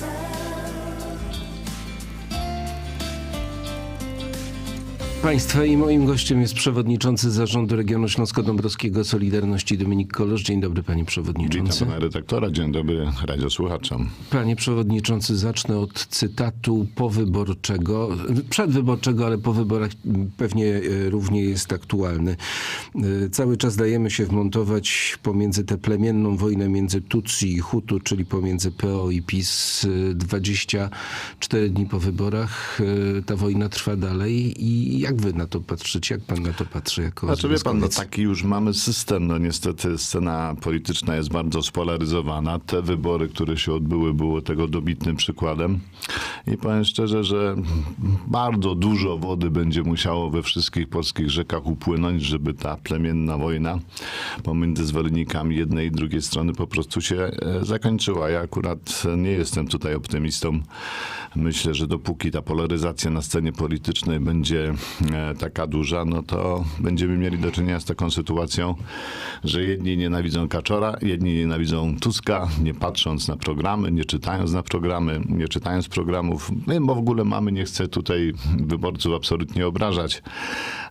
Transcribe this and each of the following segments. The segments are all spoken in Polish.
inside Państwa i moim gościem jest przewodniczący Zarządu Regionu Śląsko-Dąbrowskiego Solidarności Dominik Kolosz. Dzień dobry panie przewodniczący. Witam pana redaktora, dzień dobry radiosłuchaczom. Panie przewodniczący, zacznę od cytatu powyborczego, przedwyborczego, ale po wyborach pewnie e, równie jest aktualny. E, Cały czas dajemy się wmontować pomiędzy tę plemienną wojnę między Tutsi i Hutu, czyli pomiędzy PO i PiS. E, 24 dni po wyborach e, ta wojna trwa dalej i jak wy na to patrzycie? Jak pan na to patrzy jako Znaczy wie pan, no taki już mamy system, no niestety scena polityczna jest bardzo spolaryzowana. Te wybory, które się odbyły, były tego dobitnym przykładem. I powiem szczerze, że bardzo dużo wody będzie musiało we wszystkich polskich rzekach upłynąć, żeby ta plemienna wojna pomiędzy zwolennikami jednej i drugiej strony po prostu się e, zakończyła. Ja akurat nie jestem tutaj optymistą. Myślę, że dopóki ta polaryzacja na scenie politycznej będzie taka duża, no to będziemy mieli do czynienia z taką sytuacją, że jedni nienawidzą Kaczora, jedni nienawidzą Tuska, nie patrząc na programy, nie czytając na programy, nie czytając programów. My w ogóle mamy, nie chcę tutaj wyborców absolutnie obrażać,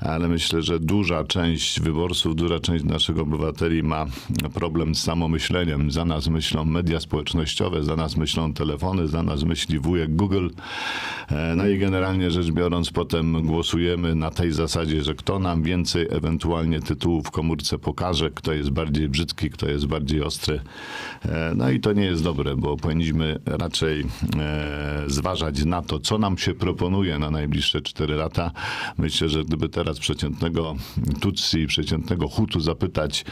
ale myślę, że duża część wyborców, duża część naszych obywateli ma problem z samomyśleniem. Za nas myślą media społecznościowe, za nas myślą telefony, za nas myśli wujek Google. E, No i generalnie rzecz biorąc, potem głosujemy na tej zasadzie, że kto nam więcej ewentualnie tytułów w komórce pokaże, kto jest bardziej brzydki, kto jest bardziej ostry. E, No i to nie jest dobre, bo powinniśmy raczej e, zważać na to, co nam się proponuje na najbliższe 4 lata. Myślę, że gdyby teraz przeciętnego Tutsi przeciętnego Hutu zapytać,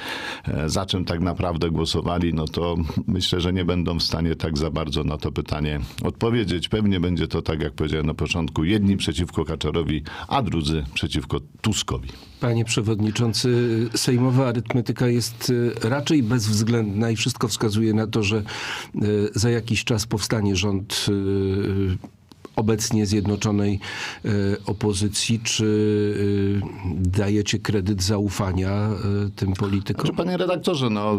e, za czym tak naprawdę głosowali, no to myślę, że nie będą w stanie tak za bardzo na to pytanie odpowiedzieć. Pewnie będzie to tak, jak powiedziałem na początku, jedni przeciwko Kaczorowi, a drudzy przeciwko Tuskowi. Panie przewodniczący, sejmowa arytmetyka jest e, raczej bezwzględna i wszystko wskazuje na to, że e, za jakiś czas powstanie rząd e, obecnie zjednoczonej e, opozycji. Czy e, dajecie kredyt zaufania e, tym politykom? Znaczy, panie redaktorze, no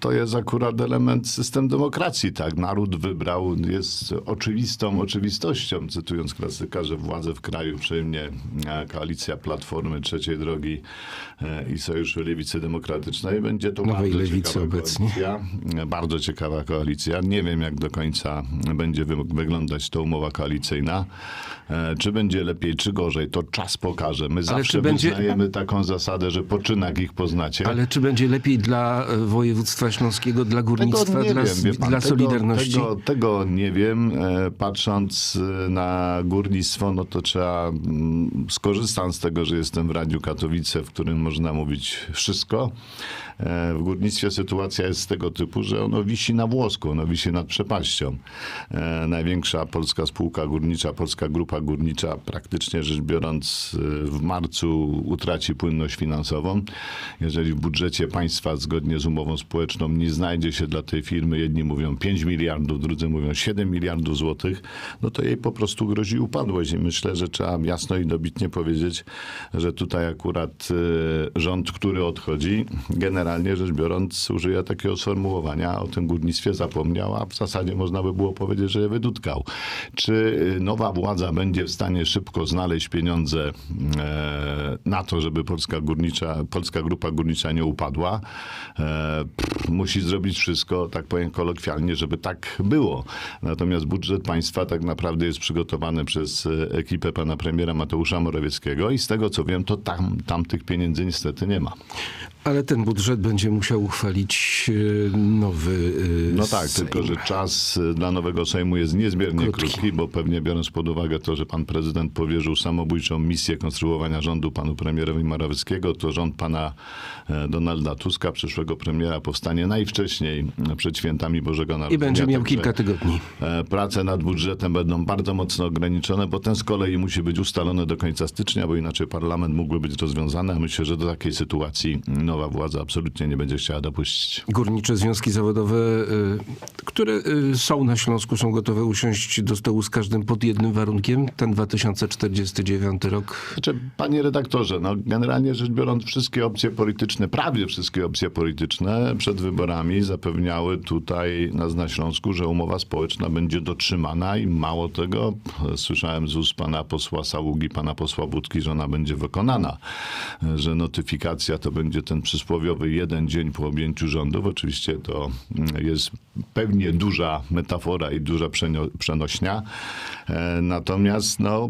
to jest akurat element system demokracji, tak? Naród wybrał, jest oczywistą oczywistością, cytując klasyka, że władzę w kraju przejmie koalicja Platformy Trzeciej Drogi i Sojuszu Lewicy Demokratycznej. Będzie to Nowej bardzo Lewicy ciekawa obecnie. koalicja. Bardzo ciekawa koalicja. Nie wiem, jak do końca będzie wy- wyglądać ta umowa koalicyjna. E, Czy będzie lepiej, czy gorzej, to czas pokaże. My zawsze będzie- wyznajemy taką zasadę, że poczynak ich poznacie. Ale czy będzie lepiej dla e, województwa śląskiego, dla górnictwa, dla, wiem, pan, dla tego, Solidarności? Tego, tego nie wiem. E, Patrząc na górnictwo, no to trzeba, mm, skorzystam z tego, że jestem w Radiu Katowice, w którym można mówić wszystko. W górnictwie sytuacja jest z tego typu, że ono wisi na włosku, ono wisi nad przepaścią. Największa polska spółka górnicza, polska grupa górnicza, praktycznie rzecz biorąc, e, w marcu utraci płynność finansową. Jeżeli w budżecie państwa zgodnie z umową społeczną nie znajdzie się dla tej firmy, jedni mówią 5 miliardów, drudzy mówią 7 miliardów złotych, no to jej po prostu grozi upadłość. I myślę, że trzeba jasno i dobitnie powiedzieć, że tutaj akurat e, rząd, który odchodzi, generalnie rzecz biorąc, użyję takiego sformułowania, o tym górnictwie zapomniał, a w zasadzie można by było powiedzieć, że je wydutkał. Czy nowa władza będzie w stanie szybko znaleźć pieniądze e, na to, żeby polska górnicza, polska grupa górnicza nie upadła? E, musi zrobić wszystko, tak powiem kolokwialnie, żeby tak było. Natomiast budżet państwa tak naprawdę jest przygotowany przez e, ekipę pana premiera Mateusza Morawieckiego i z tego co wiem, to tam, tam tych pieniędzy niestety nie ma. Ale ten budżet będzie musiał uchwalić nowy No tak, Sejm. tylko że czas dla nowego Sejmu jest niezmiernie Krótki. krótki. bo pewnie biorąc pod uwagę to, że pan prezydent powierzył samobójczą misję konstruowania rządu panu premierowi Morawieckiego, to rząd pana e, Donalda Tuska, przyszłego premiera, powstanie najwcześniej e, przed świętami Bożego Narodzenia. I będzie miał kilka tygodni. e, Prace nad budżetem będą bardzo mocno ograniczone, bo ten z kolei musi być ustalony do końca stycznia, bo inaczej parlament mógłby być rozwiązany, a myślę, że do takiej sytuacji no, nowa władza absolutnie nie będzie chciała dopuścić. Górnicze związki zawodowe, y, które są na Śląsku, są gotowe usiąść do stołu z każdym pod jednym warunkiem, ten 2049 rok. Znaczy, panie redaktorze, no generalnie rzecz biorąc, wszystkie opcje polityczne, prawie wszystkie opcje polityczne przed wyborami zapewniały tutaj nas na Śląsku, że umowa społeczna będzie dotrzymana i mało tego, słyszałem z ust pana posła Saługi, pana posła Budki, że ona będzie wykonana, że notyfikacja to będzie ten przysłowiowy jeden dzień po objęciu rządów. Oczywiście to jest pewnie duża metafora i duża przenośnia. E, Natomiast no,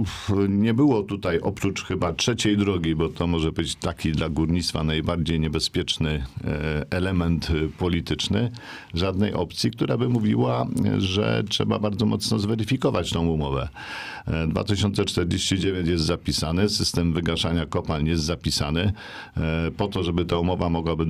nie było tutaj oprócz chyba trzeciej drogi, bo to może być taki dla górnictwa najbardziej niebezpieczny e, element e, polityczny, żadnej opcji, która by mówiła, e, że trzeba bardzo mocno zweryfikować tą umowę. E, 2049 jest zapisany, system wygaszania kopalń jest zapisany. E, Po to, żeby ta umowa mogła być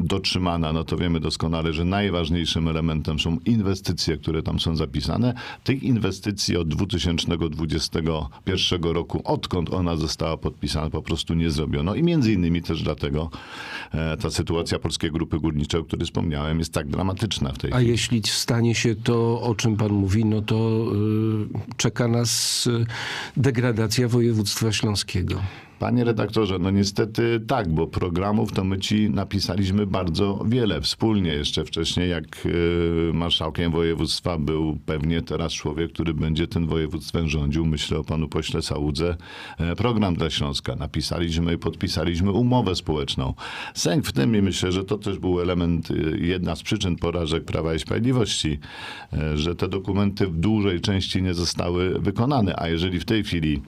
dotrzymana, no to wiemy doskonale, że najważniejszym elementem są inwestycje, które tam są zapisane. Tych inwestycji od 2021 roku, odkąd ona została podpisana, po prostu nie zrobiono. I między innymi też dlatego e, ta sytuacja Polskiej Grupy Górniczej, o której wspomniałem, jest tak dramatyczna w tej A chwili. jeśli stanie się to, o czym pan mówi, no to y, czeka nas y, degradacja województwa śląskiego. Panie redaktorze, no niestety tak, bo programów to my ci napisaliśmy bardzo wiele wspólnie jeszcze wcześniej, jak y, marszałkiem województwa był pewnie teraz człowiek, który będzie tym województwem rządził. Myślę o panu pośle Sałudze. E, program dla Śląska. Napisaliśmy i podpisaliśmy umowę społeczną. Sęk w tym i myślę, że to też był element, y, jedna z przyczyn porażek Prawa i Sprawiedliwości, e, że te dokumenty w dużej części nie zostały wykonane. A jeżeli w tej chwili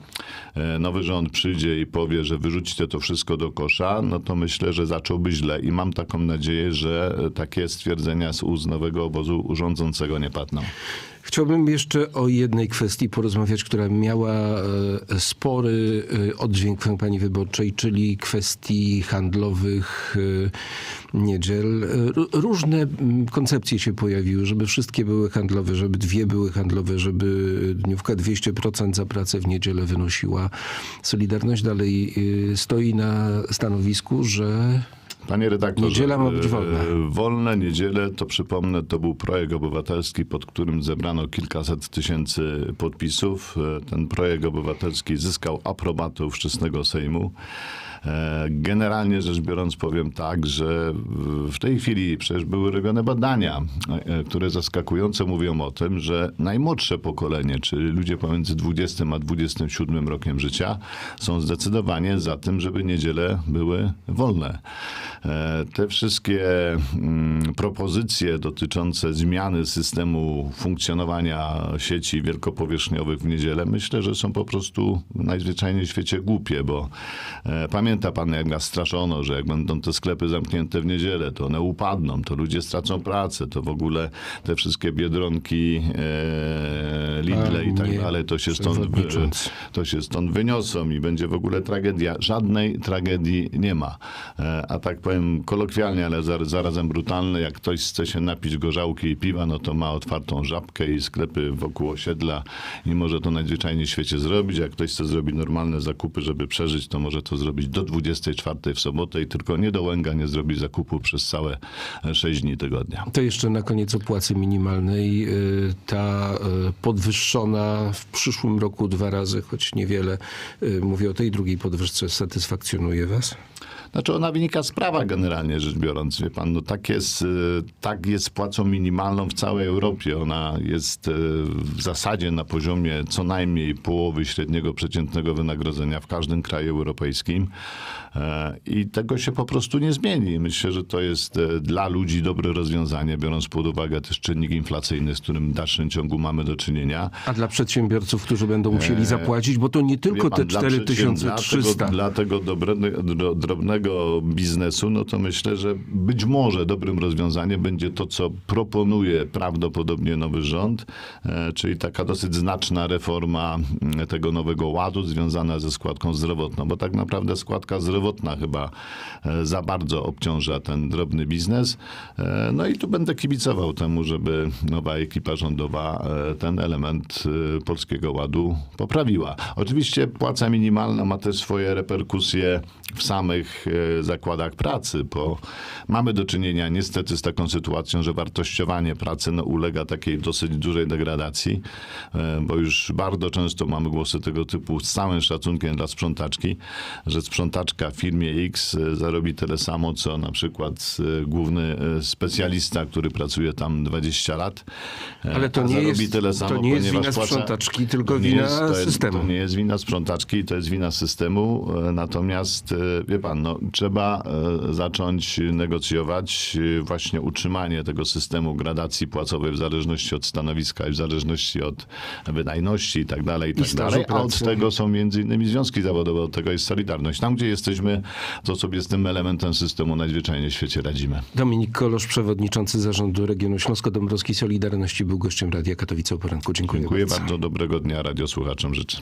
e, nowy rząd przyjdzie i powie, że wyrzućcie to wszystko do kosza, no to myślę, że zacząłby źle i mam taką nadzieję, że takie stwierdzenia z ust nowego obozu rządzącego nie padną. Chciałbym jeszcze o jednej kwestii porozmawiać, która miała e, spory e, oddźwięk w kampanii wyborczej, czyli kwestii handlowych e, niedziel. Ró- Różne koncepcje się pojawiły, żeby wszystkie były handlowe, żeby dwie były handlowe, żeby dniówka 200% za pracę w niedzielę wynosiła. Solidarność dalej stoi na stanowisku, że Panie redaktorze, Niedziela ma być wolna. e, Wolne niedziele, to przypomnę, to był projekt obywatelski, pod którym zebrano kilkaset tysięcy podpisów. E, Ten projekt obywatelski zyskał aprobatę ówczesnego Sejmu. E, Generalnie rzecz biorąc powiem tak, że w tej chwili przecież były robione badania, e, które zaskakująco mówią o tym, że najmłodsze pokolenie, czyli ludzie pomiędzy 20 a 27 rokiem życia są zdecydowanie za tym, żeby niedziele były wolne. E, Te wszystkie mm, propozycje dotyczące zmiany systemu funkcjonowania sieci wielkopowierzchniowych w niedzielę, myślę, że są po prostu najzwyczajniej w świecie głupie, bo e, pamięta pan, jak nas straszono, że jak będą te sklepy zamknięte w niedzielę, to one upadną, to ludzie stracą pracę, to w ogóle te wszystkie biedronki, e, Lidle i tak dalej, to się stąd to się stąd wyniosą i będzie w ogóle tragedia. Żadnej tragedii nie ma. E, A tak powiem kolokwialnie, ale zar- zarazem brutalne, jak ktoś chce się napić gorzałki i piwa, no to ma otwartą żabkę i sklepy wokół osiedla i może to najzwyczajniej w świecie zrobić. Jak ktoś chce zrobić normalne zakupy, żeby przeżyć, to może to zrobić do 24 w sobotę i tylko nie do łęga nie zrobi zakupu przez całe 6 dni tygodnia. To jeszcze na koniec o płacy minimalnej. Y, Ta y, podwyższona w przyszłym roku dwa razy, choć niewiele, y, mówię o tej drugiej podwyżce, satysfakcjonuje was? Znaczy ona wynika z prawa generalnie rzecz biorąc. Wie pan, no tak jest, y, tak jest płacą minimalną w całej Europie. Ona jest y, w zasadzie na poziomie co najmniej połowy średniego przeciętnego wynagrodzenia w każdym kraju europejskim. E, I tego się po prostu nie zmieni. Myślę, że to jest e, dla ludzi dobre rozwiązanie, biorąc pod uwagę też czynnik inflacyjny, z którym w dalszym ciągu mamy do czynienia. A dla przedsiębiorców, którzy będą musieli zapłacić, bo to nie tylko pan, te dla 4300. przedsiębiorstw- Dla tego, dla tego biznesu, no to myślę, że być może dobrym rozwiązaniem będzie to, co proponuje prawdopodobnie nowy rząd, e, czyli taka dosyć znaczna reforma mm, tego nowego ładu związana ze składką zdrowotną, bo tak naprawdę składka zdrowotna chyba e, za bardzo obciąża ten drobny biznes. E, No i tu będę kibicował temu, żeby nowa ekipa rządowa ten element polskiego ładu poprawiła. Oczywiście płaca minimalna ma też swoje reperkusje w samych zakładach pracy. bo mamy do czynienia niestety z taką sytuacją, że wartościowanie pracy no, ulega takiej dosyć dużej degradacji, e, bo już bardzo często mamy głosy tego typu z całym szacunkiem dla sprzątaczki, że sprzątaczka w firmie X e, zarobi tyle samo, co na przykład e, główny e, specjalista, który pracuje tam 20 lat. e, Ale to nie jest- tyle to samo, nie jest wina płaca- sprzątaczki, tylko to wina jest, to jest, systemu. To nie jest wina sprzątaczki, to jest wina systemu. e, Natomiast, e, wie pan, no, trzeba e, zacząć negocjować e, właśnie utrzymanie tego systemu gradacji płacowej w zależności od stanowiska i w zależności od wydajności i tak dalej, i tak stażu dalej. A od tego są między innymi związki zawodowe, od tego jest Solidarność. Tam, gdzie jesteśmy, to sobie z tym elementem systemu najzwyczajniej w świecie radzimy. Dominik Kolosz, przewodniczący zarządu regionu Śląsko-Dąbrowskiej Solidarności, był gościem Radia Katowice o poranku. Dziękuję, Dziękuję bardzo. bardzo. Dobrego dnia radiosłuchaczom życzę.